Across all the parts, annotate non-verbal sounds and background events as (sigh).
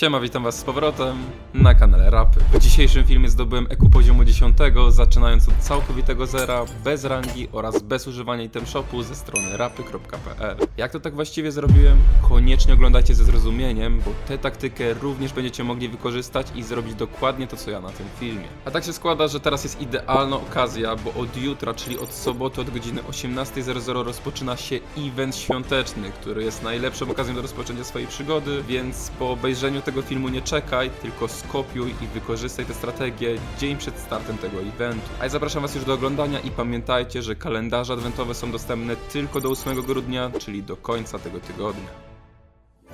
Siema, witam was z powrotem na kanale Rapy. W dzisiejszym filmie zdobyłem EQ poziomu 10, zaczynając od całkowitego zera, bez rangi oraz bez używania item shopu ze strony rapy.pl. Jak to tak właściwie zrobiłem? Koniecznie oglądajcie ze zrozumieniem, bo tę taktykę również będziecie mogli wykorzystać i zrobić dokładnie to, co ja na tym filmie. A tak się składa, że teraz jest idealna okazja, bo od jutra, czyli od soboty od godziny 18.00 rozpoczyna się event świąteczny, który jest najlepszą okazją do rozpoczęcia swojej przygody, więc po obejrzeniu tego filmu nie czekaj, tylko skopiuj i wykorzystaj tę strategię dzień przed startem tego eventu. A ja zapraszam Was już do oglądania i pamiętajcie, że kalendarze adwentowe są dostępne tylko do 8 grudnia, czyli do końca tego tygodnia.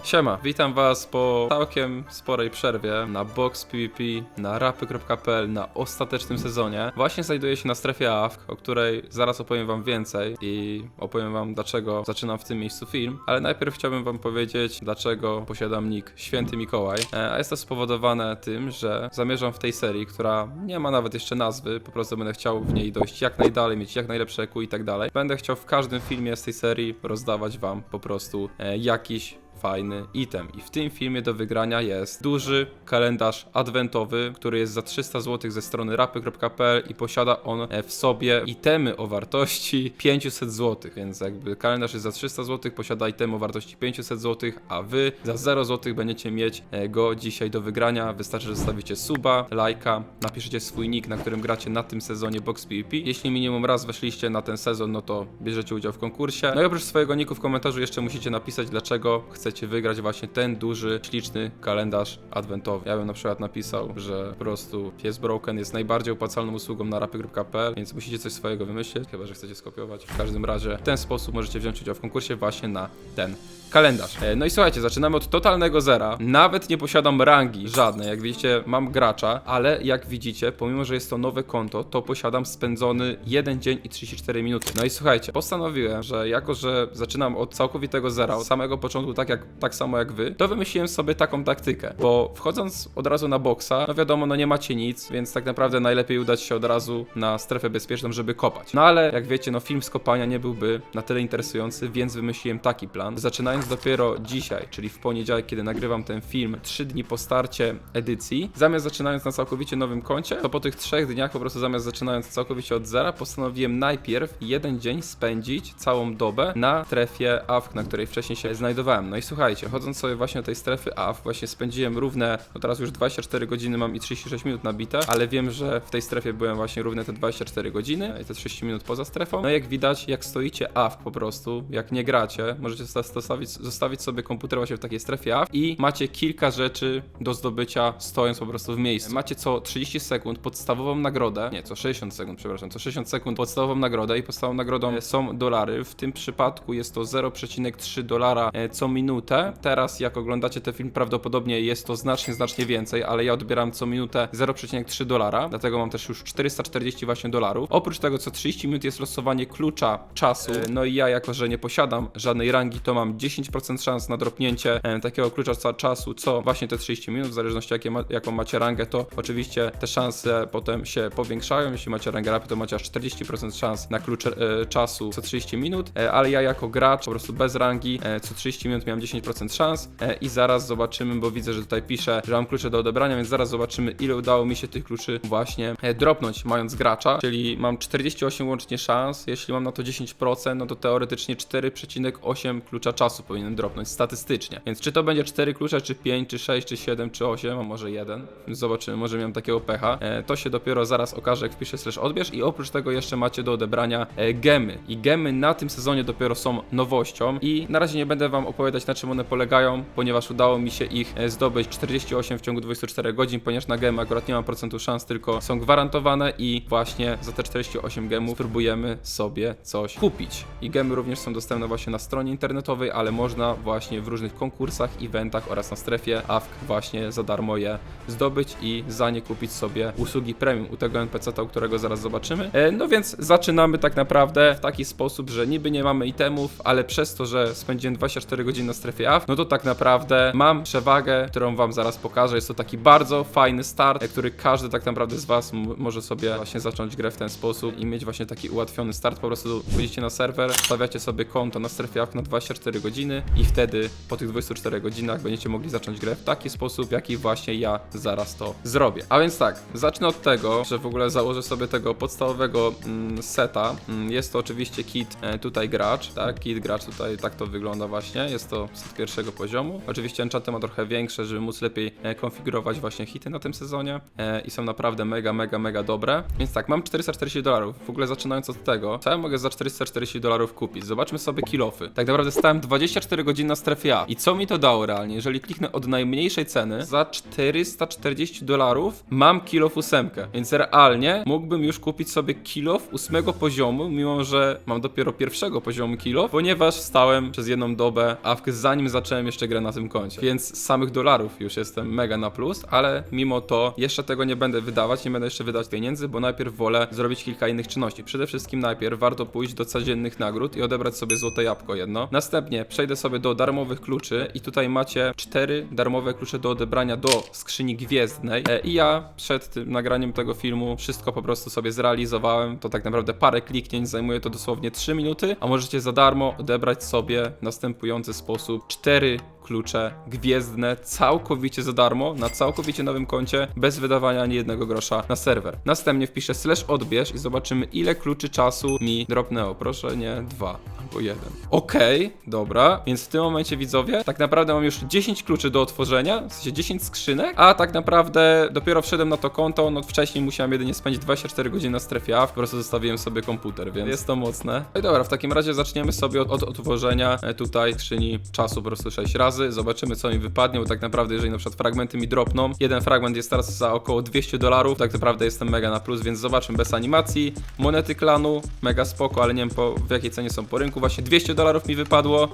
Siema, witam was po całkiem sporej przerwie na Box PvP, na rapy.pl, na ostatecznym sezonie. Właśnie znajduję się na strefie AFK, o której zaraz opowiem wam więcej i opowiem wam dlaczego zaczynam w tym miejscu film, ale najpierw chciałbym wam powiedzieć dlaczego posiadam nick Święty Mikołaj, E, a jest to spowodowane tym, że zamierzam w tej serii, która nie ma nawet jeszcze nazwy, po prostu będę chciał w niej dojść jak najdalej, mieć jak najlepsze EQ i tak dalej. Będę chciał w każdym filmie z tej serii rozdawać wam po prostu e, jakiś fajny item. I w tym filmie do wygrania jest duży kalendarz adwentowy, który jest za 300 zł ze strony rapy.pl i posiada on e, w sobie itemy o wartości (laughs) 500 zł. Więc jakby kalendarz jest za 300 zł, posiada itemy o wartości 500 zł, a wy za 0 zł będziecie mieć e, go dzisiaj do wygrania. Wystarczy, że zostawicie suba, lajka, napiszecie swój nick, na którym gracie na tym sezonie Box PvP. Jeśli minimum raz weszliście na ten sezon, no to bierzecie udział w konkursie. No i oprócz swojego nicku w komentarzu jeszcze musicie napisać, dlaczego chcecie wygrać właśnie ten duży, śliczny kalendarz adwentowy. Ja bym na przykład napisał, że po prostu Pies Broken jest najbardziej opłacalną usługą na rapy.pl, więc musicie coś swojego wymyślić, chyba że chcecie skopiować. W każdym razie w ten sposób możecie wziąć udział w konkursie właśnie na ten kalendarz. E, No i słuchajcie, zaczynamy od totalnego zera. Nawet nie posiadam rangi żadnej. Jak widzicie, mam gracza, ale jak widzicie, pomimo że jest to nowe konto, to posiadam spędzony 1 dzień i 34 minuty. No i słuchajcie, postanowiłem, że jako że zaczynam od całkowitego zera, od samego początku, tak jak tak samo jak wy, to wymyśliłem sobie taką taktykę, bo wchodząc od razu na boksa, no wiadomo, no nie macie nic, więc tak naprawdę najlepiej udać się od razu na strefę bezpieczną, żeby kopać. No ale jak wiecie, no film z kopania nie byłby na tyle interesujący, więc wymyśliłem taki plan. Zaczynając dopiero dzisiaj, czyli w poniedziałek, kiedy nagrywam ten film, 3 dni po starcie edycji, zamiast zaczynając na całkowicie nowym koncie, to po tych trzech dniach po prostu zamiast zaczynając całkowicie od zera, postanowiłem najpierw jeden dzień spędzić całą dobę na strefie AFK, na której wcześniej się znajdowałem. No i słuchajcie, chodząc sobie właśnie do tej strefy AFK, właśnie spędziłem równe, no teraz już 24 godziny mam i 36 minut nabite, ale wiem, że w tej strefie byłem właśnie równe te 24 godziny i te 30 minut poza strefą. No jak widać, jak stoicie AFK po prostu, jak nie gracie, możecie zosta- zostawić, zostawić sobie komputer właśnie w takiej strefie AFK i macie kilka rzeczy do zdobycia stojąc po prostu w miejscu. Macie co 30 sekund podstawową nagrodę, nie, co 60 sekund, przepraszam, co 60 sekund podstawową nagrodę i podstawową nagrodą e, są dolary. W tym przypadku jest to 0,3 dolara e, co minutę. Teraz jak oglądacie ten film prawdopodobnie jest to znacznie, znacznie więcej, ale ja odbieram co minutę 0,3 dolara, dlatego mam też już 440 właśnie dolarów. Oprócz tego co 30 minut jest losowanie klucza czasu, no i ja jako, że nie posiadam żadnej rangi, to mam 10% szans na dropnięcie e, takiego klucza czasu co właśnie te 30 minut, w zależności jakie ma, jaką macie rangę, to oczywiście te szanse potem się powiększają. Jeśli macie rangę rapy, to macie aż 40% szans na klucz e, czasu co 30 minut, e, ale ja jako gracz po prostu bez rangi co 30 minut miałem 10% szans e, i zaraz zobaczymy, bo widzę, że tutaj pisze, że mam klucze do odebrania, więc zaraz zobaczymy ile udało mi się tych kluczy właśnie e, dropnąć mając gracza, czyli mam 48 łącznie szans, jeśli mam na to 10%, no to teoretycznie 4,8 klucza czasu powinienem dropnąć statystycznie. Więc czy to będzie 4 klucze, czy 5, czy 6, czy 7, czy 8, a może 1? Zobaczymy, może miałem takiego pecha. E, to się dopiero zaraz okaże, jak wpiszę slash odbierz i oprócz tego jeszcze macie do odebrania gemy. I gemy na tym sezonie dopiero są nowością i na razie nie będę wam opowiadać na czym one polegają, ponieważ udało mi się ich e, zdobyć 48 w ciągu 24 godzin, ponieważ na gemy akurat nie mam procentu szans, tylko są gwarantowane i właśnie za te 48 gemów spróbujemy sobie coś kupić. I gemy również są dostępne właśnie na stronie internetowej, ale można właśnie w różnych konkursach, eventach oraz na strefie AFK właśnie za darmo je zdobyć i za nie kupić sobie usługi premium u tego NPC-ta, którego zaraz zobaczymy. E, No więc zaczynamy tak naprawdę w taki sposób, że niby nie mamy itemów, ale przez to, że spędziłem 24 godziny na strefie strefie AF, no to tak naprawdę mam przewagę, którą wam zaraz pokażę. Jest to taki bardzo fajny start, który każdy tak naprawdę z was może sobie właśnie zacząć grę w ten sposób i mieć właśnie taki ułatwiony start. Po prostu wchodzicie na serwer, stawiacie sobie konto na strefie AF na 24 godziny i wtedy po tych 24 godzinach będziecie mogli zacząć grę w taki sposób, jaki właśnie ja zaraz to zrobię. A więc tak, zacznę od tego, że w ogóle założę sobie tego podstawowego mm, seta. Mm, jest to oczywiście kit e, tutaj gracz, tak? Kit gracz tutaj tak to wygląda właśnie. Jest to set pierwszego poziomu. Oczywiście enchanty ma trochę większe, żeby móc lepiej e, konfigurować właśnie hity na tym sezonie e, i są naprawdę mega, mega, mega dobre. Więc tak, mam 440 dolarów. W ogóle zaczynając od tego, co ja mogę za 440 dolarów kupić? Zobaczmy sobie kilofy. Tak naprawdę stałem 24 godziny na strefie A. I co mi to dało realnie? Jeżeli kliknę od najmniejszej ceny, za 440 dolarów mam kilof ósemkę. Więc realnie mógłbym już kupić sobie kilof ósmego poziomu, mimo że mam dopiero pierwszego poziomu kilof, ponieważ stałem przez jedną dobę awkę zanim zacząłem jeszcze grę na tym koncie. Więc z samych dolarów już jestem mega na plus, ale mimo to jeszcze tego nie będę wydawać, nie będę jeszcze wydawać pieniędzy, bo najpierw wolę zrobić kilka innych czynności. Przede wszystkim najpierw warto pójść do codziennych nagród i odebrać sobie złote jabłko jedno. Następnie przejdę sobie do darmowych kluczy i tutaj macie cztery darmowe klucze do odebrania do skrzyni gwiezdnej E, i ja przed tym nagraniem tego filmu wszystko po prostu sobie zrealizowałem. To tak naprawdę parę kliknięć, zajmuje to dosłownie 3 minuty, a możecie za darmo odebrać sobie następujący sposób cztery klucze gwiezdne całkowicie za darmo, na całkowicie nowym koncie, bez wydawania ani jednego grosza na serwer. Następnie wpiszę slash odbierz i zobaczymy ile kluczy czasu mi dropnęło. Proszę nie dwa albo jeden. Okej, dobra, więc w tym momencie widzowie, tak naprawdę mam już 10 kluczy do otworzenia, w sensie 10 skrzynek, a tak naprawdę dopiero wszedłem na to konto, no wcześniej musiałem jedynie spędzić 24 godziny na strefie A, po prostu zostawiłem sobie komputer, więc jest to mocne. No i dobra, w takim razie zaczniemy sobie od, od otworzenia e, tutaj skrzyni czasu po prostu 6 razy, zobaczymy co mi wypadnie, bo tak naprawdę jeżeli na przykład fragmenty mi dropną, jeden fragment jest teraz za około 200 dolarów, tak naprawdę jestem mega na plus, więc zobaczmy bez animacji, monety klanu, mega spoko, ale nie wiem po, w jakiej cenie są po rynku, właśnie 200 dolarów mi wypadło,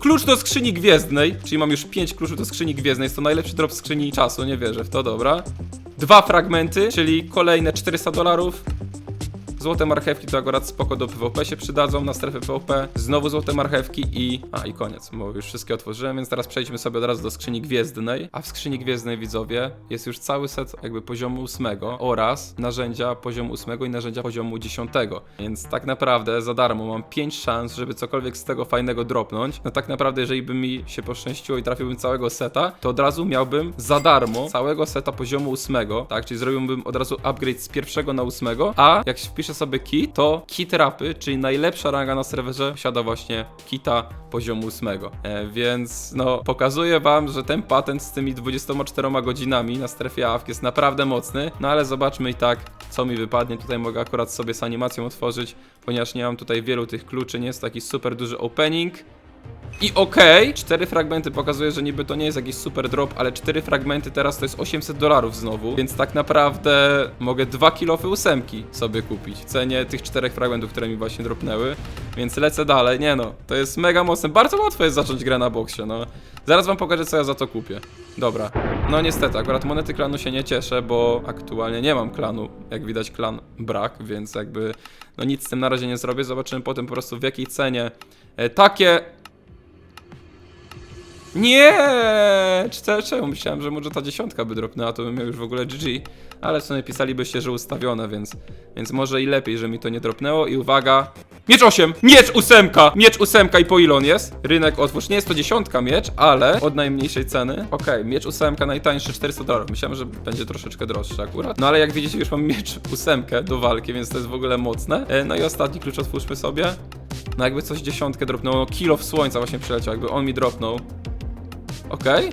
Klucz do skrzyni gwiezdnej, czyli mam już 5 kluczów do skrzyni gwiezdnej. Jest to najlepszy drop skrzyni czasu, nie wierzę w to, dobra. Dwa fragmenty, czyli kolejne 400 dolarów. Złote marchewki to akurat spoko do PvP się przydadzą na strefę PvP. Znowu złote marchewki i... A i koniec, bo już wszystkie otworzyłem, więc teraz przejdźmy sobie od razu do skrzyni gwiezdnej. A w skrzyni gwiezdnej, widzowie, jest już cały set jakby poziomu 8 oraz narzędzia poziomu 8 i narzędzia poziomu 10. Więc tak naprawdę za darmo mam 5 szans, żeby cokolwiek z tego fajnego dropnąć. No tak naprawdę, jeżeli by mi się poszczęściło i trafiłbym całego seta, to od razu miałbym za darmo całego seta poziomu 8, tak? Czyli zrobiłbym od razu upgrade z pierwszego na 8, a jak wpiszę sobie kit, to kit rapy, czyli najlepsza ranga na serwerze, posiada właśnie kita poziomu 8. E, więc no, pokazuję wam, że ten patent z tymi 24 godzinami na strefie AFK jest naprawdę mocny, no ale zobaczmy i tak, co mi wypadnie. Tutaj mogę akurat sobie z animacją otworzyć, ponieważ nie mam tutaj wielu tych kluczy, nie jest taki super duży opening. I okej, cztery fragmenty pokazuje, że niby to nie jest jakiś super drop, ale cztery fragmenty teraz to jest 800 dolarów znowu, więc tak naprawdę mogę dwa kilofy ósemki sobie kupić w cenie tych czterech fragmentów, które mi właśnie dropnęły, więc lecę dalej, nie no, to jest mega mocne, bardzo łatwo jest zacząć grę na boksie, no. Zaraz wam pokażę, co ja za to kupię. Dobra, no niestety, akurat monety klanu się nie cieszę, bo aktualnie nie mam klanu, jak widać klan brak, więc jakby, no nic z tym na razie nie zrobię, zobaczymy potem po prostu w jakiej cenie e, takie nie! Cztery, czemu? Myślałem, że może ta dziesiątka by dropnęła, to bym miał już w ogóle GG. Ale w sumie pisalibyście, że ustawione, więc, więc może i lepiej, że mi to nie dropnęło. I uwaga. Miecz 8! Miecz ósemka! Miecz ósemka i po ile on jest? Rynek otwórz. Nie jest to dziesiątka miecz, ale od najmniejszej ceny. Okej, miecz ósemka najtańszy 400 dolarów. Myślałem, że będzie troszeczkę droższy akurat. No ale jak widzicie, już mam miecz ósemkę do walki, więc to jest w ogóle mocne. E, No i ostatni klucz otwórzmy sobie. No jakby coś dziesiątkę dropnęło. Kilo w słońca właśnie przyleciał, jakby on mi dropnął. Okej.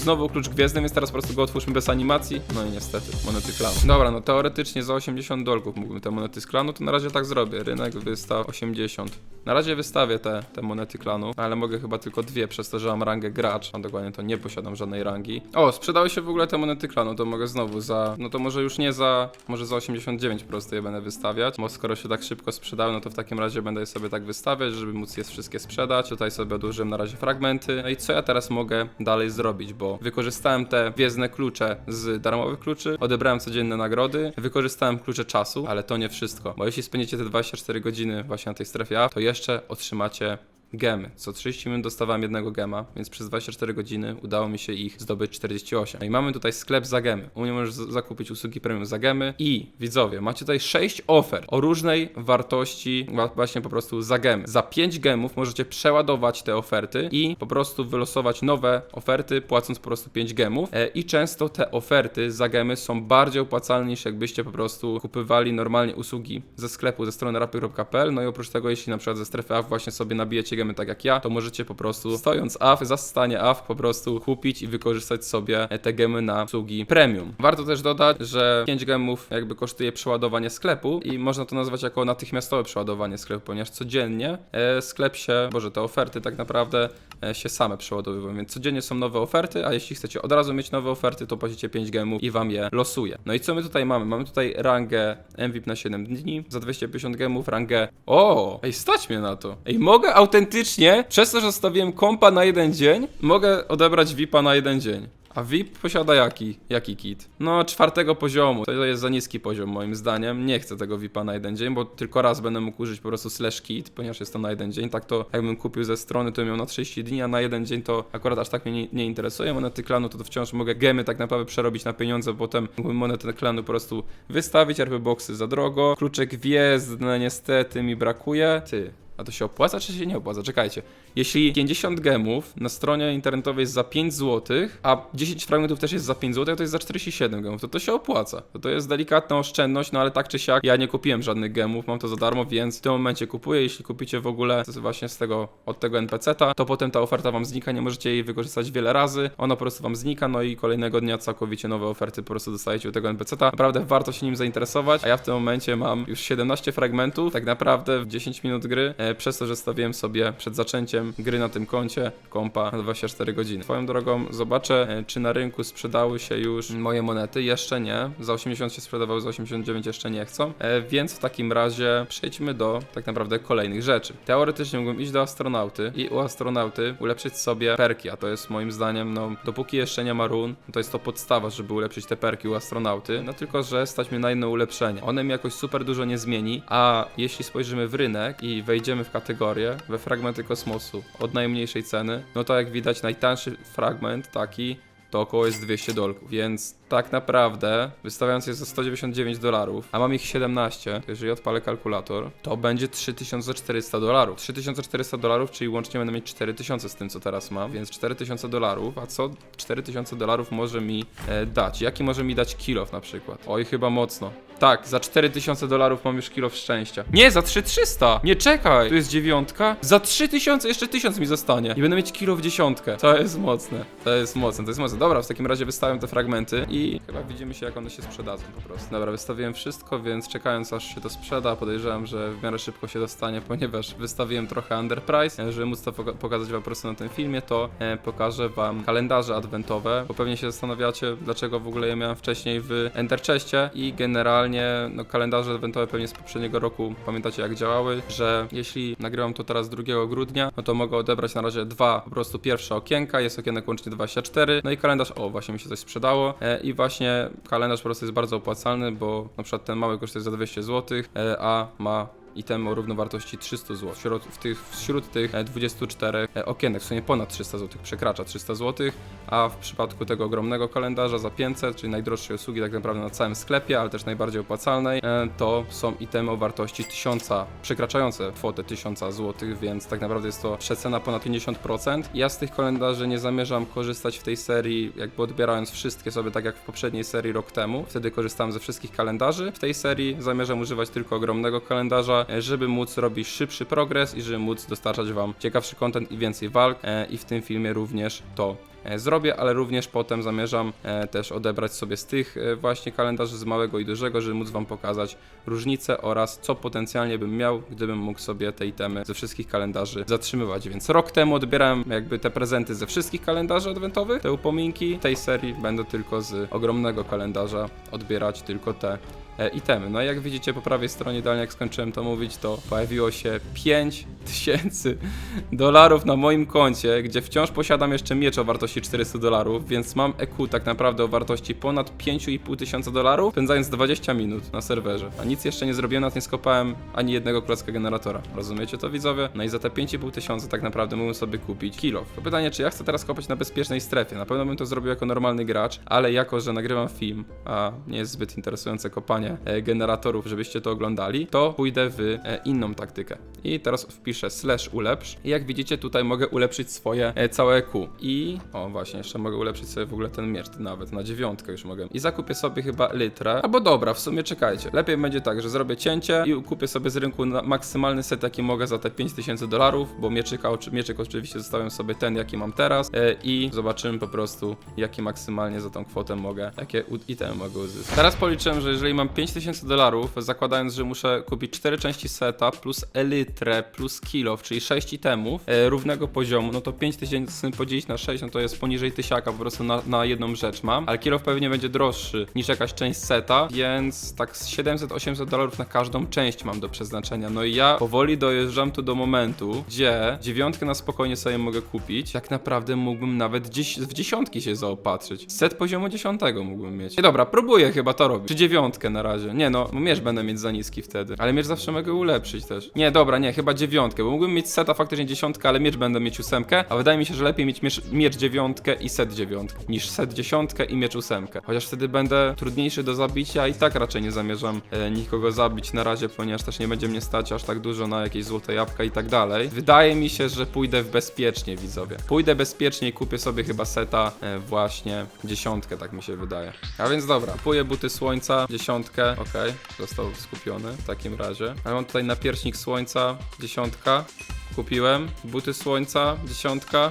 Znowu klucz gwiezdny, więc teraz po prostu go otwórzmy bez animacji. No i niestety, monety klanu. Dobra, no teoretycznie za 80 dolków mógłbym te monety z klanu, to na razie tak zrobię. Rynek wystaw 80. Na razie wystawię te, te monety klanu, ale mogę chyba tylko dwie, przez to, że mam rangę gracz, a dokładnie to nie posiadam żadnej rangi. O, sprzedały się w ogóle te monety klanu, to mogę znowu za, no to może już nie za, może za 89 po prostu je będę wystawiać, bo skoro się tak szybko sprzedały, no to w takim razie będę je sobie tak wystawiać, żeby móc je wszystkie sprzedać. Tutaj sobie odłożyłem na razie fragmenty. No i co ja teraz mogę dalej zrobić, bo wykorzystałem te gwiezdne klucze z darmowych kluczy, odebrałem codzienne nagrody, wykorzystałem klucze czasu, ale to nie wszystko, bo jeśli spędzicie te 24 godziny właśnie na tej strefie A, to jeszcze otrzymacie gemy. Co 30 minut dostawałem jednego gema, więc przez 24 godziny udało mi się ich zdobyć 48. No i mamy tutaj sklep za gemy. U mnie możesz zakupić usługi premium za gemy i widzowie, macie tutaj 6 ofert o różnej wartości wa- właśnie po prostu za gemy. Za 5 gemów możecie przeładować te oferty i po prostu wylosować nowe oferty, płacąc po prostu 5 gemów. E, I często te oferty za gemy są bardziej opłacalne niż jakbyście po prostu kupywali normalnie usługi ze sklepu, ze strony rapy.pl. No i oprócz tego, jeśli na przykład ze strefy AF właśnie sobie nabijecie gemy tak jak ja, to możecie po prostu stojąc AF, za stanie AF po prostu kupić i wykorzystać sobie te gemy na usługi premium. Warto też dodać, że 5 gemów jakby kosztuje przeładowanie sklepu i można to nazwać jako natychmiastowe przeładowanie sklepu, ponieważ codziennie e, sklep się, boże te oferty tak naprawdę się same przeładowują, więc codziennie są nowe oferty, a jeśli chcecie od razu mieć nowe oferty, to płacicie 5 gemów i wam je losuje. No i co my tutaj mamy? Mamy tutaj rangę MVP na 7 dni, za 250 gemów rangę... O! Ej, stać mnie na to. Ej, mogę autentycznie, przez to, że zostawiłem kompa na jeden dzień, mogę odebrać VIPa na jeden dzień. A VIP posiada jaki? Jaki kit? No, czwartego poziomu. To jest za niski poziom moim zdaniem. Nie chcę tego VIPa na jeden dzień, bo tylko raz będę mógł użyć po prostu slash kit, ponieważ jest to na jeden dzień. Tak to jakbym kupił ze strony, to miał na 30 dni, a na jeden dzień to akurat aż tak mnie nie, nie interesuje. Monety klanu to, to wciąż mogę gemy tak naprawdę przerobić na pieniądze, potem mógłbym monety klanu po prostu wystawić, RP boxy za drogo. Kluczek gwiezdny niestety mi brakuje. Ty, a to się opłaca, czy się nie opłaca? Czekajcie. Jeśli 50 gemów na stronie internetowej jest za 5 zł, a 10 fragmentów też jest za 5 zł, to jest za 47 gemów, to to się opłaca. To to jest delikatna oszczędność, no ale tak czy siak ja nie kupiłem żadnych gemów, mam to za darmo, więc w tym momencie kupuję. Jeśli kupicie w ogóle właśnie z tego, od tego NPC-ta, to potem ta oferta wam znika, nie możecie jej wykorzystać wiele razy, ona po prostu wam znika, no i kolejnego dnia całkowicie nowe oferty po prostu dostajecie u tego NPC-ta. Naprawdę warto się nim zainteresować, a ja w tym momencie mam już 17 fragmentów, tak naprawdę w 10 minut gry, e, przez to, że stawiłem sobie przed zaczęciem gry na tym koncie kompa na 24 godziny. Swoją drogą zobaczę, e, czy na rynku sprzedały się już moje monety. Jeszcze nie. Za 80 się sprzedawały, za 89 jeszcze nie chcą. E, Więc w takim razie przejdźmy do tak naprawdę kolejnych rzeczy. Teoretycznie mógłbym iść do astronauty i u astronauty ulepszyć sobie perki, a to jest moim zdaniem, no dopóki jeszcze nie ma run, to jest to podstawa, żeby ulepszyć te perki u astronauty. No tylko, że stać mnie na inne ulepszenie. One mi jakoś super dużo nie zmieni, a jeśli spojrzymy w rynek i wejdziemy w kategorię, we fragmenty kosmosu od najmniejszej ceny, no to jak widać najtańszy fragment taki to około jest 200 dolków, więc tak naprawdę wystawiając je za 199 dolarów, a mam ich 17, to jeżeli odpalę kalkulator, to będzie 3400 dolarów. 3400 dolarów, czyli łącznie będę mieć 4000 z tym, co teraz mam, więc 4000 dolarów, a co 4000 dolarów może mi e, dać? Jaki może mi dać kilof na przykład? Oj, chyba mocno. Tak, za 4000 dolarów mam już kilo szczęścia. Nie, za 3300! Nie czekaj! Tu jest dziewiątka. Za 3000 jeszcze 1000 mi zostanie. I będę mieć kilo w dziesiątkę. To jest mocne. To jest mocne, to jest mocne. Dobra, w takim razie wystawiam te fragmenty i chyba widzimy się, jak one się sprzedadzą po prostu. Dobra, wystawiłem wszystko, więc czekając aż się to sprzeda, podejrzewam, że w miarę szybko się dostanie, (laughs) ponieważ wystawiłem trochę underprice. E, Żeby móc to poka- pokazać wam po prostu na tym filmie, to e, pokażę wam kalendarze adwentowe, bo pewnie się zastanawiacie, dlaczego w ogóle je miałem wcześniej w Ender Chestie i generalnie no, kalendarze adwentowe pewnie z poprzedniego roku pamiętacie jak działały, że jeśli nagrywam to teraz 2 grudnia, no to mogę odebrać na razie dwa po prostu pierwsze okienka, jest okienek łącznie 24, no i kalendarz, o właśnie mi się coś sprzedało e, i właśnie kalendarz po prostu jest bardzo opłacalny, bo na przykład ten mały kosztuje za 200 zł, e, a ma item o równowartości 300 zł. Wśród, w tych, wśród tych e, 24 e, okienek, w sumie ponad 300 zł, przekracza 300 zł, a w przypadku tego ogromnego kalendarza za 500, czyli najdroższej usługi tak naprawdę na całym sklepie, ale też najbardziej opłacalnej, e, to są itemy o wartości 1000, przekraczające kwotę 1000 zł, więc tak naprawdę jest to przecena ponad 50%. Ja z tych kalendarzy nie zamierzam korzystać w tej serii, jakby odbierając wszystkie sobie tak jak w poprzedniej serii rok temu. Wtedy korzystałem ze wszystkich kalendarzy. W tej serii zamierzam używać tylko ogromnego kalendarza, e, żeby móc robić szybszy progres i żeby móc dostarczać Wam ciekawszy content i więcej walk. E, I w tym filmie również to zrobię, ale również potem zamierzam e, też odebrać sobie z tych e, właśnie kalendarzy z małego i dużego, żeby móc Wam pokazać różnice oraz co potencjalnie bym miał, gdybym mógł sobie te itemy ze wszystkich kalendarzy zatrzymywać. Więc rok temu odbierałem jakby te prezenty ze wszystkich kalendarzy adwentowych, te upominki. W tej serii będę tylko z ogromnego kalendarza odbierać tylko te e, itemy. No i jak widzicie po prawej stronie, idealnie jak skończyłem to mówić, to pojawiło się 5000 dolarów na moim koncie, gdzie wciąż posiadam jeszcze miecz o wartości 400 dolarów, więc mam EQ tak naprawdę o wartości ponad 5,5 tysiąca dolarów, spędzając 20 minut na serwerze. A nic jeszcze nie zrobiłem, nawet nie skopałem ani jednego klocka generatora. Rozumiecie to widzowie? No i za te 5,5 tysiąca tak naprawdę mógłbym sobie kupić kilo. To pytanie, czy ja chcę teraz kopać na bezpiecznej strefie? Na pewno bym to zrobił jako normalny gracz, ale jako, że nagrywam film, a nie jest zbyt interesujące kopanie e, generatorów, żebyście to oglądali, to pójdę w e, inną taktykę. I teraz wpiszę slash ulepsz i jak widzicie tutaj mogę ulepszyć swoje e, całe EQ. I o właśnie, jeszcze mogę ulepszyć sobie w ogóle ten miecz nawet na dziewiątkę już mogę. I zakupię sobie chyba litrę. Albo dobra, w sumie czekajcie. Lepiej będzie tak, że zrobię cięcie i kupię sobie z rynku maksymalny set jaki mogę za te 5000 dolarów, bo mieczyka, oczy- mieczyk oczywiście zostawiam sobie ten jaki mam teraz e, i zobaczymy po prostu jaki maksymalnie za tą kwotę mogę, jakie itemy mogę uzyskać. Teraz policzyłem, że jeżeli mam 5000 dolarów, zakładając, że muszę kupić 4 części seta plus elytrę plus kilo, czyli 6 itemów e, równego poziomu, no to 5000 podzielić na 6, no to jest poniżej tysiaka po prostu na, na jedną rzecz mam, ale kilo pewnie będzie droższy niż jakaś część seta, więc tak z 700-800 dolarów na każdą część mam do przeznaczenia. No i ja powoli dojeżdżam tu do momentu, gdzie dziewiątkę na spokojnie sobie mogę kupić. Tak naprawdę mógłbym nawet dziś, w dziesiątki się zaopatrzyć. Set poziomu dziesiątego mógłbym mieć. I dobra, próbuję chyba to robić. Czy dziewiątkę na razie. Nie no, miecz będę mieć za niski wtedy. Ale miecz zawsze mogę ulepszyć też. Nie, dobra, nie, chyba dziewiątkę, bo mógłbym mieć seta faktycznie dziesiątkę, ale miecz będę mieć ósemkę, a wydaje mi się, że lepiej mieć miecz, miecz dziewiątkę i set dziewiątkę, niż set dziesiątkę i miecz ósemkę. Chociaż wtedy będę trudniejszy do zabicia i tak raczej nie zamierzam e, nikogo zabić na razie, ponieważ też nie będzie mnie stać aż tak dużo na jakieś złote jabłka i tak dalej. Wydaje mi się, że pójdę w bezpiecznie, widzowie. Pójdę bezpiecznie i kupię sobie chyba seta e, właśnie dziesiątkę, tak mi się wydaje. A więc dobra, kupuję buty słońca, dziesiątkę, okej, został skupiony w takim razie. Ale mam tutaj napierśnik słońca, dziesiątka, kupiłem. Buty słońca, dziesiątka,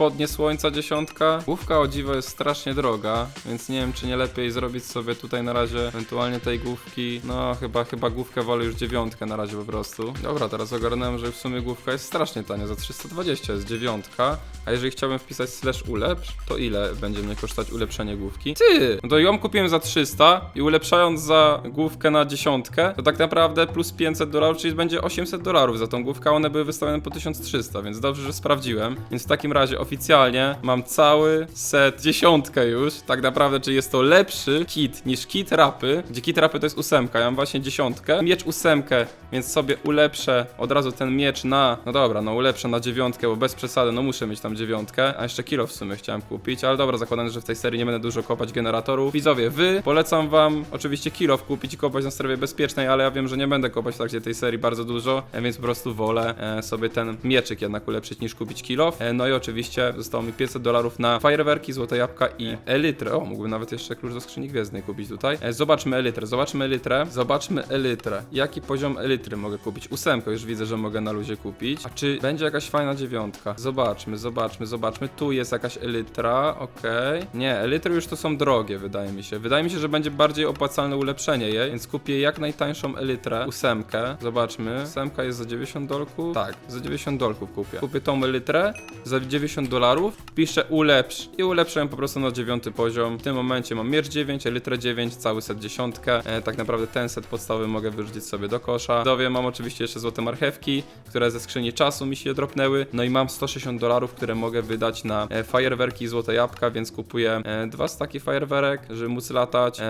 spodnie słońca dziesiątka. Główka o dziwo jest strasznie droga, więc nie wiem czy nie lepiej zrobić sobie tutaj na razie ewentualnie tej główki. No chyba chyba główkę wolę już dziewiątkę na razie po prostu. Dobra, teraz ogarnąłem, że w sumie główka jest strasznie tania, za 320 jest dziewiątka. A jeżeli chciałbym wpisać slash ulepsz, to ile będzie mnie kosztować ulepszenie główki? Ty! No to ją kupiłem za 300 i ulepszając za główkę na dziesiątkę, to tak naprawdę plus 500 dolarów, czyli będzie 800 dolarów za tą główkę, one były wystawione po 1300, więc dobrze, że sprawdziłem. Więc w takim razie oficjalnie mam cały set dziesiątkę już, tak naprawdę, czyli jest to lepszy kit niż kit rapy, gdzie kit rapy to jest ósemka, ja mam właśnie dziesiątkę, miecz ósemkę, więc sobie ulepszę od razu ten miecz na, no dobra, no ulepszę na dziewiątkę, bo bez przesady, no muszę mieć tam dziewiątkę, a jeszcze kilo w sumie chciałem kupić, ale dobra, zakładając, że w tej serii nie będę dużo kopać generatorów. Widzowie, wy, polecam wam oczywiście kilo kupić i kopać na strefie bezpiecznej, ale ja wiem, że nie będę kopać w trakcie tej serii bardzo dużo, e, więc po prostu wolę e, sobie ten mieczyk jednak ulepszyć niż kupić kilo. E, no i oczywiście zostało mi 500 dolarów na fajerwerki, złote jabłka i elytrę. O, mógłbym nawet jeszcze klucz do skrzyni gwiezdnej kupić tutaj. E, zobaczmy elytrę, zobaczmy elytrę, zobaczmy elytrę. Jaki poziom elitry mogę kupić? Ósemkę już widzę, że mogę na luzie kupić. A czy będzie jakaś fajna dziewiątka? Zobaczmy, zobaczmy, zobaczmy. Tu jest jakaś elytra, okej. Nie, elitry już to są drogie, wydaje mi się. Wydaje mi się, że będzie bardziej opłacalne ulepszenie jej, więc kupię jak najtańszą elytrę, ósemkę. Zobaczmy. Ósemka jest za 90 dolków? Tak, za 90 dolków kupię. Kupię tą elytrę za 90 dolarów, piszę ulepsz i ulepszę ją po prostu na dziewiąty poziom. W tym momencie mam miecz 9, elytrę 9, cały set dziesiątkę. E, tak naprawdę ten set podstawowy mogę wyrzucić sobie do kosza. Dowie mam oczywiście jeszcze złote marchewki, które ze skrzyni czasu mi się dropnęły. No i mam 160 dolarów, które mogę wydać na e, fajerwerki i złote jabłka, więc kupuję e, dwa staki fajerwerek, żeby móc latać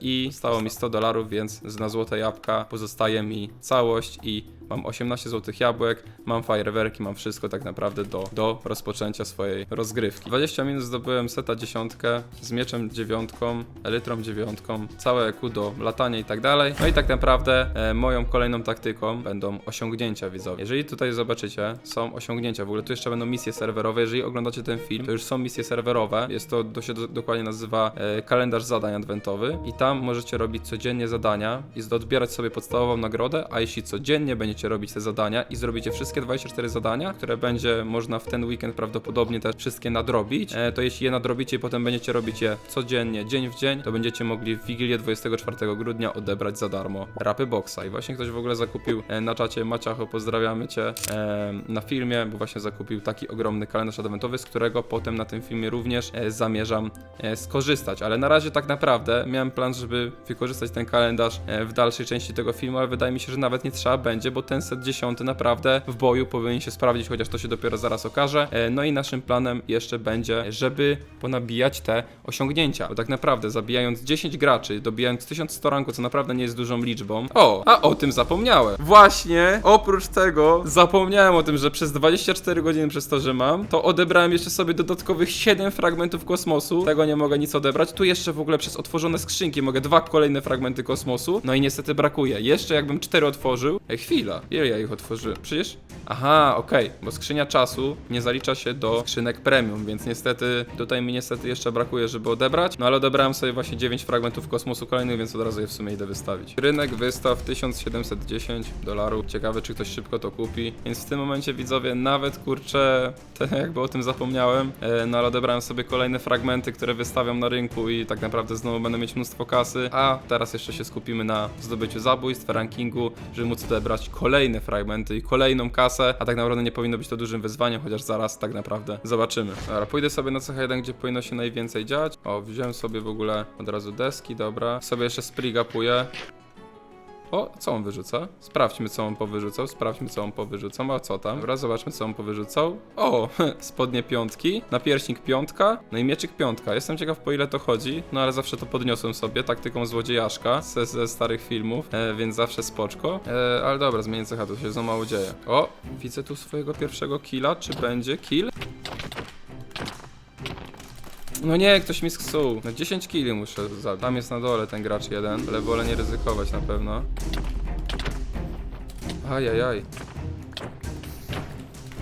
i stało mi 100 dolarów, więc na złote jabłka pozostaje mi całość i mam 18 złotych jabłek, mam fajerwerki, mam wszystko tak naprawdę do, do rozpoczęcia swojej rozgrywki. 20 minut zdobyłem seta dziesiątkę z mieczem dziewiątką, elytrą dziewiątką, całe EQ do latania i tak dalej. No i tak naprawdę e, moją kolejną taktyką będą osiągnięcia widzowie. Jeżeli tutaj zobaczycie, są osiągnięcia, w ogóle tu jeszcze będą misje serwerowe. Jeżeli oglądacie ten film, to już są misje serwerowe. Jest to, to się do, dokładnie nazywa e, kalendarz zadań adwentowy i tam możecie robić codziennie zadania i odbierać sobie podstawową nagrodę, a jeśli codziennie będziecie będziecie robić te zadania i zrobicie wszystkie 24 zadania, które będzie można w ten weekend prawdopodobnie też wszystkie nadrobić, e, to jeśli je nadrobicie i potem będziecie robić je codziennie, dzień w dzień, to będziecie mogli w Wigilię 24 grudnia odebrać za darmo rapy boxa. I właśnie ktoś w ogóle zakupił e, na czacie Maciacho, pozdrawiamy cię, e, na filmie, bo właśnie zakupił taki ogromny kalendarz adwentowy, z którego potem na tym filmie również zamierzam skorzystać. Ale na razie tak naprawdę miałem plan, żeby wykorzystać ten kalendarz w dalszej części tego filmu, ale wydaje mi się, że nawet nie trzeba będzie, bo ten set 10 naprawdę w boju powinien się sprawdzić, chociaż to się dopiero zaraz okaże. E, No i naszym planem jeszcze będzie, żeby ponabijać te osiągnięcia. Bo tak naprawdę zabijając 10 graczy, dobijając 1100 ranku, co naprawdę nie jest dużą liczbą. O, a o tym zapomniałem. Właśnie, oprócz tego zapomniałem o tym, że przez 24 godziny przez to, że mam, to odebrałem jeszcze sobie dodatkowych 7 fragmentów kosmosu. Tego nie mogę nic odebrać. Tu jeszcze w ogóle przez otworzone skrzynki mogę dwa kolejne fragmenty kosmosu. No i niestety brakuje. Jeszcze jakbym 4 otworzył. Ej, chwila. Ile ja ich otworzyłem? Przecież. Aha, okej, bo skrzynia czasu nie zalicza się do skrzynek premium, więc niestety tutaj mi niestety jeszcze brakuje, żeby odebrać. No ale odebrałem sobie właśnie 9 fragmentów kosmosu kolejnych, więc od razu je w sumie idę wystawić. Rynek wystaw 1710 dolarów. Ciekawe, czy ktoś szybko to kupi. Więc w tym momencie widzowie, nawet kurczę, (laughs) te, jakby o tym zapomniałem. E, no ale odebrałem sobie kolejne fragmenty, które wystawiam na rynku i tak naprawdę znowu będę mieć mnóstwo kasy. A teraz jeszcze się skupimy na zdobyciu zabójstw, rankingu, żeby móc odebrać kolejne fragmenty i kolejną kasę. A tak naprawdę nie powinno być to dużym wyzwaniem, chociaż zaraz tak naprawdę zobaczymy. Dobra, pójdę sobie na CH1, gdzie powinno się najwięcej dziać. O, wziąłem sobie w ogóle od razu deski, dobra. Sobie jeszcze sprigapuję. O, co on wyrzuca? Sprawdźmy, co on powyrzucał, sprawdźmy, co on powyrzucał, a co tam? Dobra, zobaczmy, co on powyrzucał. O, (laughs) spodnie piątki, napierśnik piątka, no i mieczyk piątka. Jestem ciekaw, po ile to chodzi, no ale zawsze to podniosłem sobie taktyką złodziejaszka ze, ze starych filmów, e, więc zawsze spoczko. E, ale dobra, zmienię cecha, to się za mało dzieje. O, widzę tu swojego pierwszego killa, czy będzie kill? No nie, ktoś mi sksuł. Na 10 kili muszę zabić. Tam jest na dole ten gracz jeden, ale wolę nie ryzykować na pewno. Ajajaj.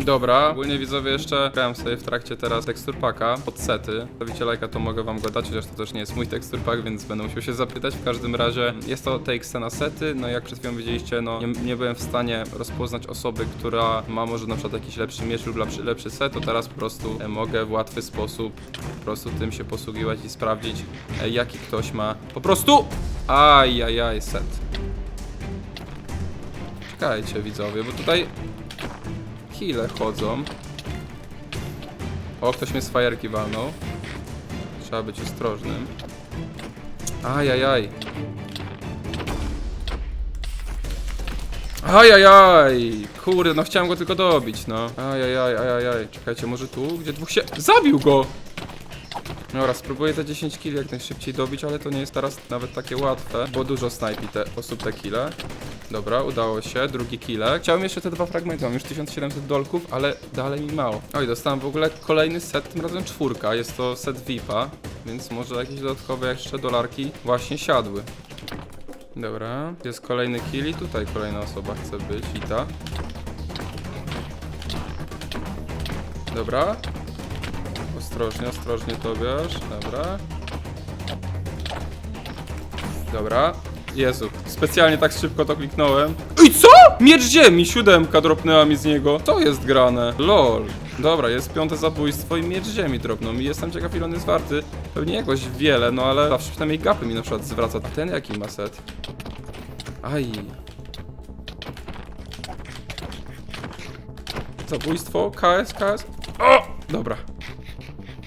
Dobra, ogólnie widzowie jeszcze grałem sobie w trakcie teraz tekstur paka pod sety. Stawicie lajka, to mogę wam go dać, chociaż to też nie jest mój tekstur pack, więc będę musiał się zapytać. W każdym razie jest to TXT na sety, no jak przed chwilą widzieliście, no nie, nie byłem w stanie rozpoznać osoby, która ma może na przykład jakiś lepszy miecz lub lepszy, lepszy set, to teraz po prostu e, mogę w łatwy sposób po prostu tym się posługiwać i sprawdzić, e, jaki ktoś ma po prostu ajajaj set. Czekajcie widzowie, bo tutaj kile chodzą. O, ktoś mnie z fajerki walnął. Trzeba być ostrożnym. Ajajaj. Ajajaj! Kurde, no chciałem go tylko dobić, no. Ajajaj, ajajaj. Czekajcie, może tu, gdzie dwóch się... Zabił go! Dobra, spróbuję te 10 kill jak najszybciej dobić, ale to nie jest teraz nawet takie łatwe, bo dużo snajpi te, osób te kile. Dobra, udało się, drugi killek. Chciałem jeszcze te dwa fragmenty, mam już 1700 dolków, ale dalej mi mało. Oj, dostałem w ogóle kolejny set, tym razem czwórka, jest to set VIPa, więc może jakieś dodatkowe jeszcze dolarki właśnie siadły. Dobra, jest kolejny kill i tutaj kolejna osoba chce być, Ita. Dobra, Ostrożnie, ostrożnie Tobiasz. Dobra. Dobra. Jezu, specjalnie tak szybko to kliknąłem. I co? Miecz ziemi, siódemka dropnęła mi z niego. To jest grane. Lol. Dobra, jest piąte zabójstwo i miecz ziemi dropnął mi. Jestem ciekaw ile on jest warty. Pewnie jakoś wiele, no ale zawsze przynajmniej gapy mi na przykład zwraca. A ten jaki ma set? Aj. Zabójstwo, KS, KS. O! Dobra.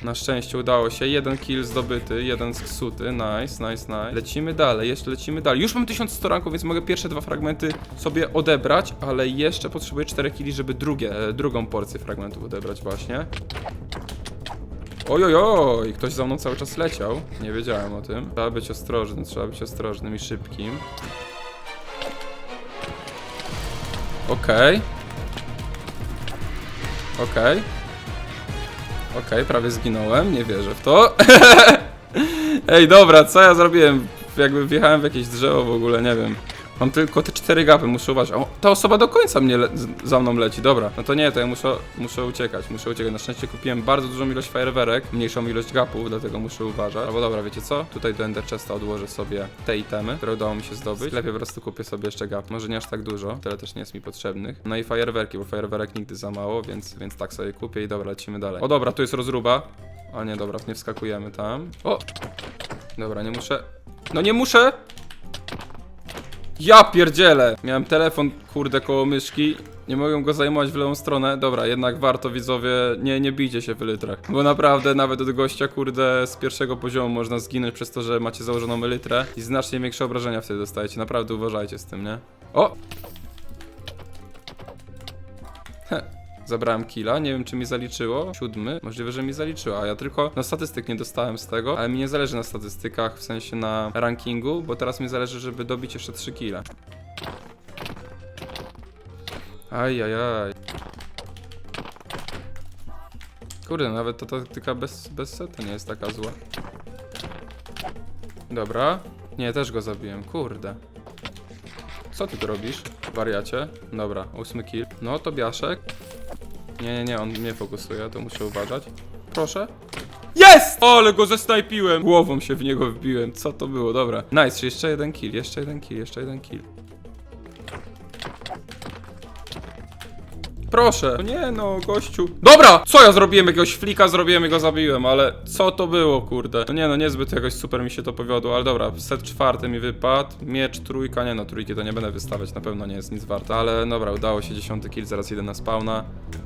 Na szczęście udało się. Jeden kill zdobyty, jeden sksuty. Nice, nice, nice. Lecimy dalej, jeszcze lecimy dalej. Już mam 1100 ranków, więc mogę pierwsze dwa fragmenty sobie odebrać, ale jeszcze potrzebuję 4 killi, żeby drugie, e, drugą porcję fragmentów odebrać właśnie. Ojojoj, ktoś za mną cały czas leciał. Nie wiedziałem o tym. Trzeba być ostrożnym, trzeba być ostrożnym i szybkim. Okej. Okej. Okej, prawie zginąłem, nie wierzę w to. (laughs) Ej, dobra, co ja zrobiłem? Jakby wjechałem w jakieś drzewo w ogóle, nie wiem. Mam tylko te cztery gapy, muszę uważać. O, ta osoba do końca mnie za mną leci, dobra. No to nie, to ja muszę, muszę uciekać, muszę uciekać. Na szczęście kupiłem bardzo dużą ilość fajerwerek, mniejszą ilość gapów, dlatego muszę uważać. Albo dobra, wiecie co? Tutaj do Ender Chesta odłożę sobie te itemy, które udało mi się zdobyć. W sklepie po prostu kupię sobie jeszcze gap. Może nie aż tak dużo, tyle też nie jest mi potrzebnych. No i fajerwerki, bo fajerwerek nigdy za mało, więc, więc tak sobie kupię i dobra, lecimy dalej. O dobra, tu jest rozruba. A nie, dobra, nie wskakujemy tam. O! Dobra, nie muszę... No nie muszę! Ja pierdzielę! Miałem telefon, kurde, koło myszki. Nie mogę go zajmować w lewą stronę. Dobra, jednak warto, widzowie, nie, nie bijcie się w litrach. Bo naprawdę nawet od gościa, kurde, z pierwszego poziomu można zginąć przez to, że macie założoną elytrę i znacznie większe obrażenia wtedy dostajecie. Naprawdę uważajcie z tym, nie? O! Zabrałem killa, nie wiem czy mi zaliczyło. Siódmy, możliwe, że mi zaliczyło, a ja tylko no statystyk nie dostałem z tego, ale mi nie zależy na statystykach, w sensie na rankingu, bo teraz mi zależy, żeby dobić jeszcze 3 killa. Ajajaj. Kurde, nawet ta taktyka bez, bez seta nie jest taka zła. Dobra. Nie, też go zabiłem, kurde. Co ty tu robisz, wariacie? Dobra, ósmy kill. No, to Biaszek. Nie, nie, nie, on mnie fokusuje, to muszę uważać. Proszę. Jest! O, ale go zesnajpiłem! Głową się w niego wbiłem. Co to było? Dobra. Nice, jeszcze jeden kill, jeszcze jeden kill, jeszcze jeden kill. Proszę. No nie no, gościu. Dobra! Co ja zrobiłem? Jakiegoś flika zrobiłem i go zabiłem, ale co to było, kurde? No nie no, niezbyt jakoś super mi się to powiodło, ale dobra, set czwarty mi wypadł, miecz trójka, nie no, trójki to nie będę wystawiać, na pewno nie jest nic warte, ale dobra, udało się, dziesiąty kill, zaraz idę na spawna,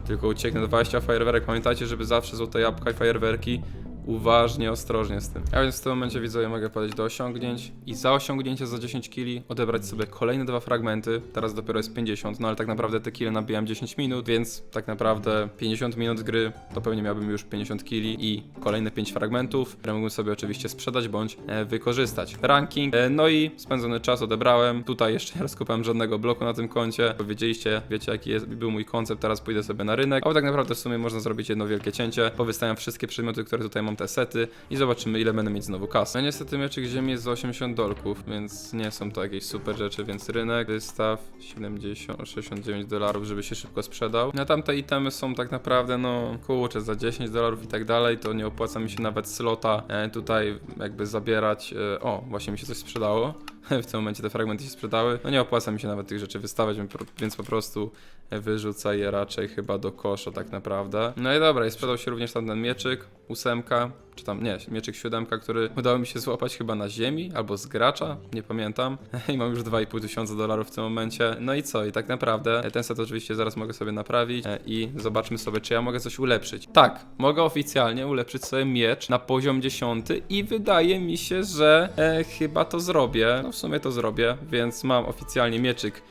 tylko ucieknę 20 fajerwerek, pamiętajcie, żeby zawsze złote jabłka i fajerwerki uważnie, ostrożnie z tym. A więc w tym momencie widzowie mogę podejść do osiągnięć i za osiągnięcie za 10 kili odebrać sobie kolejne dwa fragmenty. Teraz dopiero jest 50, no ale tak naprawdę te kile nabijam 10 minut, więc tak naprawdę 50 minut gry to pewnie miałbym już 50 kili i kolejne 5 fragmentów, które mógłbym sobie oczywiście sprzedać bądź e, wykorzystać. Ranking, e, no i spędzony czas odebrałem. Tutaj jeszcze nie rozkopałem żadnego bloku na tym koncie. Powiedzieliście, wiecie jaki jest, był mój koncept, teraz pójdę sobie na rynek. A tak naprawdę w sumie można zrobić jedno wielkie cięcie. Powystawiam wszystkie przedmioty, które tutaj mam te sety i zobaczymy ile będę mieć znowu kasy. No niestety mieczyk ziemi jest za 80 dolków, więc nie są to jakieś super rzeczy, więc rynek, wystaw 70, 69 dolarów, żeby się szybko sprzedał. No tamte itemy są tak naprawdę no kurczę za 10 dolarów i tak dalej, to nie opłaca mi się nawet slota e, tutaj jakby zabierać. E, o, właśnie mi się coś sprzedało. (laughs) W tym momencie te fragmenty się sprzedały. No nie opłaca mi się nawet tych rzeczy wystawiać, więc po prostu wyrzucę je raczej chyba do kosza tak naprawdę. No i dobra, i sprzedał się również tam ten mieczyk, ósemka, czy tam, nie, mieczyk siódemka, który udało mi się złapać chyba na ziemi, albo z gracza, nie pamiętam. (laughs) I mam już 2,5 tysiąca dolarów w tym momencie. No i co? I tak naprawdę ten set oczywiście zaraz mogę sobie naprawić e, i zobaczmy sobie, czy ja mogę coś ulepszyć. Tak, mogę oficjalnie ulepszyć sobie miecz na poziom 10 i wydaje mi się, że e, chyba to zrobię. No w sumie to zrobię, więc mam oficjalnie mieczyk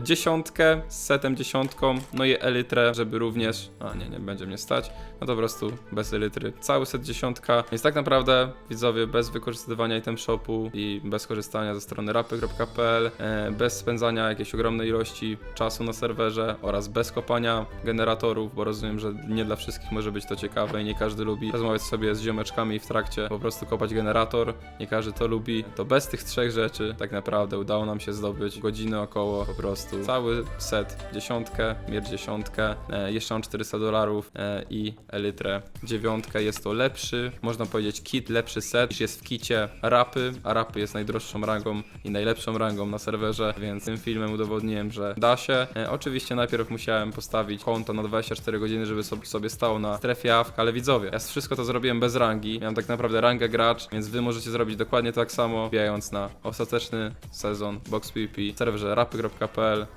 dziesiątkę z setem dziesiątką, no i elytrę, żeby również, a nie, nie będzie mnie stać, no to po prostu bez elitry. Cały set dziesiątka, więc tak naprawdę widzowie bez wykorzystywania item shopu i bez korzystania ze strony rapy.pl, e, bez spędzania jakiejś ogromnej ilości czasu na serwerze oraz bez kopania generatorów, bo rozumiem, że nie dla wszystkich może być to ciekawe i nie każdy lubi rozmawiać sobie z ziomeczkami w trakcie po prostu kopać generator, nie każdy to lubi, to bez tych trzech rzeczy tak naprawdę udało nam się zdobyć godzinę około po prostu cały set dziesiątkę, miecz dziesiątkę, e, jeszcze mam 400 dolarów e, i elytrę dziewiątkę, jest to lepszy, można powiedzieć kit, lepszy set niż jest w kicie rapy, a rapy jest najdroższą rangą i najlepszą rangą na serwerze, więc tym filmem udowodniłem, że da się. E, oczywiście najpierw musiałem postawić konto na 24 godziny, żeby so- sobie stało na strefie AFK, ale widzowie, ja wszystko to zrobiłem bez rangi, miałem tak naprawdę rangę gracz, więc wy możecie zrobić dokładnie tak samo, wbijając na ostateczny sezon Box PvP serwerze rapy.pl,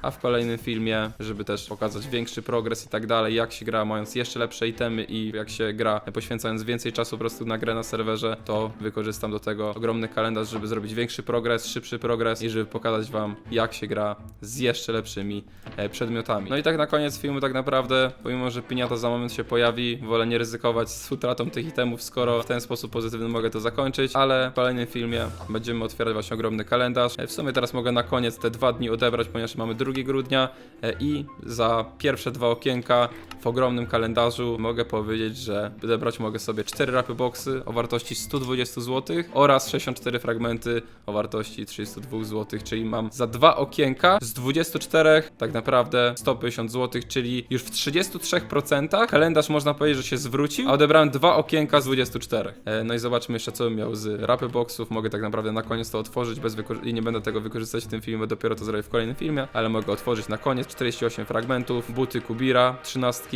a w kolejnym filmie, żeby też pokazać większy progres i tak dalej, jak się gra, mając jeszcze lepsze itemy i jak się gra, poświęcając więcej czasu po prostu na grę na serwerze, to wykorzystam do tego ogromny kalendarz, żeby zrobić większy progres, szybszy progres i żeby pokazać wam, jak się gra z jeszcze lepszymi e, przedmiotami. No i tak na koniec filmu tak naprawdę, pomimo, że piniata za moment się pojawi, wolę nie ryzykować z utratą tych itemów, skoro w ten sposób pozytywny mogę to zakończyć, ale w kolejnym filmie będziemy otwierać właśnie ogromny kalendarz. E, W sumie teraz mogę na koniec te dwa dni odebrać, ponieważ mamy 2 grudnia e, i za pierwsze dwa okienka w ogromnym kalendarzu mogę powiedzieć, że wybrać mogę sobie 4 rapy boxy o wartości 120 zł oraz 64 fragmenty o wartości 32 zł, czyli mam za dwa okienka z 24 tak naprawdę 150 zł, czyli już w 33% kalendarz można powiedzieć, że się zwrócił, a odebrałem dwa okienka z 24. E, No i zobaczmy jeszcze co bym miał z rapy boxów. Mogę tak naprawdę na koniec to otworzyć bez i nie będę tego wykorzystać w tym filmie, dopiero to zrobię w kolejnym filmie, ale mogę otworzyć na koniec 48 fragmentów, buty Kubira, 13,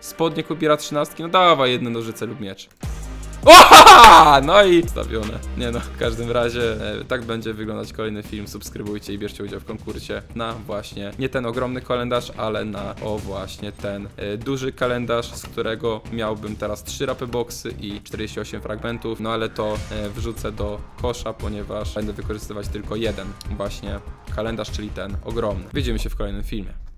spodnie Kubira 13, no dawaj jedne nożyce lub miecz. Oha! No i stawione. Nie no, w każdym razie e, tak będzie wyglądać kolejny film. Subskrybujcie i bierzcie udział w konkursie na właśnie nie ten ogromny kalendarz, ale na o właśnie ten e, duży kalendarz, z którego miałbym teraz 3 rapy boxy i 48 fragmentów. No ale to e, wrzucę do kosza, ponieważ będę wykorzystywać tylko jeden właśnie kalendarz, czyli ten ogromny. Widzimy się w kolejnym filmie.